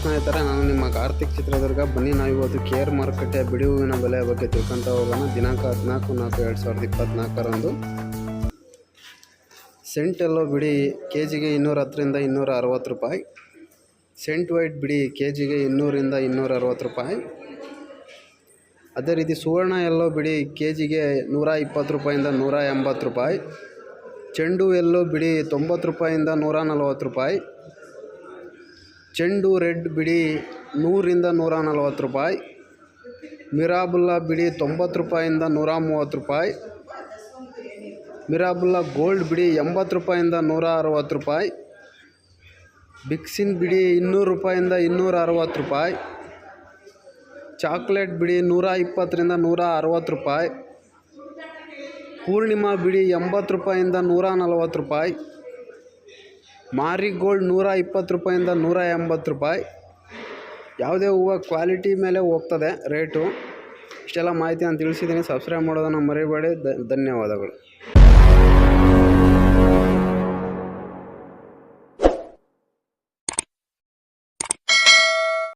ಸ್ನೇಹಿತರೆ, ನಾನು ನಿಮ್ಮ ಕಾರ್ತಿಕ್ ಚಿತ್ರದುರ್ಗ. ಬನ್ನಿ ನಾವು ಇವತ್ತು ಕೇರ್ ಮಾರುಕಟ್ಟೆಯ ಮಾರುಕಟ್ಟೆ ಬಿಡಿ ಹೂವಿನ ಬೆಲೆ ಬಗ್ಗೆ ತಿಳ್ಕೊಂತ ಹೋಗೋಣ. ದಿನಾಂಕ ಹದಿನಾಲ್ಕು ನಾಲ್ಕು ಎರಡು ಸಾವಿರದ ಇಪ್ಪತ್ತ್ನಾಲ್ಕರಂದು ಸೆಂಟ್ ಎಲ್ಲೋ ಬಿಡಿ ಕೆ ಜಿಗೆ ಇನ್ನೂರ ಹತ್ತರಿಂದ ಇನ್ನೂರ ಅರವತ್ತು ರೂಪಾಯಿ. ಸೆಂಟ್ ವೈಟ್ ಬಿಡಿ ಕೆ ಜಿಗೆ ಇನ್ನೂರಿಂದ ಇನ್ನೂರ ಅರವತ್ತು ರೂಪಾಯಿ. ಅದೇ ರೀತಿ ಸುವರ್ಣ ಎಲ್ಲೋ ಬಿಡಿ ಕೆ ಜಿಗೆ ನೂರ ಇಪ್ಪತ್ತು ರೂಪಾಯಿಂದ ನೂರ ಎಂಬತ್ತು ರೂಪಾಯಿ. ಚೆಂಡು ಎಲ್ಲೋ ಬಿಡಿ, ತೊಂಬತ್ತು ರೂಪಾಯಿಂದ ನೂರ ನಲವತ್ತು ರೂಪಾಯಿ. ಚೆಂಡು ರೆಡ್ ಬಿಡಿ ನೂರರಿಂದ ನೂರ ನಲವತ್ತು ರೂಪಾಯಿ. ಮಿರಾಬುಲ್ಲ ಬಿಡಿ ತೊಂಬತ್ತು ರೂಪಾಯಿಂದ ನೂರ ಮೂವತ್ತು ರೂಪಾಯಿ. ಮಿರಾಬುಲ್ಲ ಗೋಲ್ಡ್ ಬಿಡಿ ಎಂಬತ್ತು ರೂಪಾಯಿಂದ ನೂರ ಅರವತ್ತು ರೂಪಾಯಿ. ಬಿಕ್ಸಿನ್ ಬಿಡಿ ಇನ್ನೂರು ರೂಪಾಯಿಂದ ಇನ್ನೂರ ಅರವತ್ತು ರೂಪಾಯಿ. ಚಾಕ್ಲೇಟ್ ಬಿಡಿ ನೂರ ಇಪ್ಪತ್ತರಿಂದ ನೂರ ಅರವತ್ತು ರೂಪಾಯಿ. ಪೂರ್ಣಿಮಾ ಬಿಡಿ ಎಂಬತ್ತು ರೂಪಾಯಿಂದ ನೂರ ನಲವತ್ತು ರೂಪಾಯಿ. ಮಾರಿಗೋಲ್ಡ್ ನೂರ ಇಪ್ಪತ್ತು ರೂಪಾಯಿಂದ ನೂರ ಎಂಬತ್ತು ರೂಪಾಯಿ. ಯಾವುದೇ ಹೂವು ಕ್ವಾಲಿಟಿ ಮೇಲೆ ಹೋಗ್ತದೆ ರೇಟು. ಇಷ್ಟೆಲ್ಲ ಮಾಹಿತಿ ನಾನು ತಿಳಿಸಿದ್ದೀನಿ. ಸಬ್ಸ್ಕ್ರೈಬ್ ಮಾಡೋದನ್ನು ಮರಿಬೇಡಿ. ಧನ್ಯವಾದಗಳು.